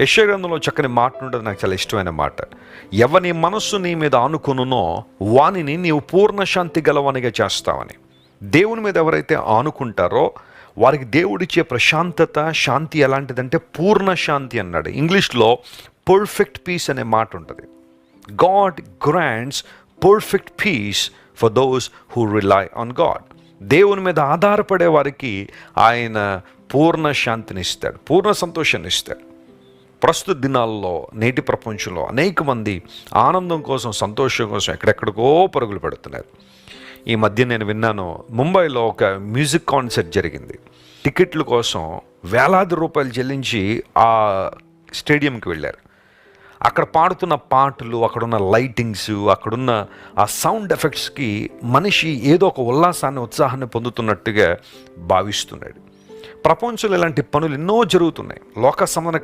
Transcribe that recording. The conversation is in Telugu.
యశగ్రంథంలో చక్కని మాట ఉండదు నాకు చాలా ఇష్టమైన మాట. ఎవని మనస్సు నీ మీద ఆనుకునునో వానిని నీవు పూర్ణ శాంతి గలవానిగా చేస్తావని. దేవుని మీద ఎవరైతే ఆనుకుంటారో వారికి దేవుడిచ్చే ప్రశాంతత శాంతి ఎలాంటిదంటే పూర్ణ శాంతి అన్నాడు. ఇంగ్లీష్లో పర్ఫెక్ట్ పీస్ అనే మాట ఉంటుంది. God grants perfect peace for those who rely on God దేవుని మీద ఆధారపడే వారికి ఆయన పూర్ణ శాంతిని ఇస్తాడు పూర్ణ సంతోషాన్ని ఇస్తాడు ప్రస్తుత దినాల్లో నేటి ప్రపంచంలో అనేక మంది ఆనందం కోసం సంతోషం కోసం ఎక్కడెక్కడికో పరుగులు పెడుతున్నారు. ఈ మధ్య నేను విన్నాను ముంబైలో ఒక మ్యూజిక్ కాన్సర్ట్ జరిగింది. టికెట్ల కోసం వేలాది రూపాయలు చెల్లించి ఆ స్టేడియంకి వెళ్ళారు. అక్కడ పాడుతున్న పాటలు అక్కడున్న లైటింగ్స్ అక్కడున్న ఆ సౌండ్ ఎఫెక్ట్స్కి మనిషి ఏదో ఒక ఉల్లాసాన్ని ఉత్సాహాన్ని పొందుతున్నట్టుగా భావిస్తున్నాడు. ప్రపంచంలో ఇలాంటి పనులు ఎన్నో జరుగుతున్నాయి. లోక సమన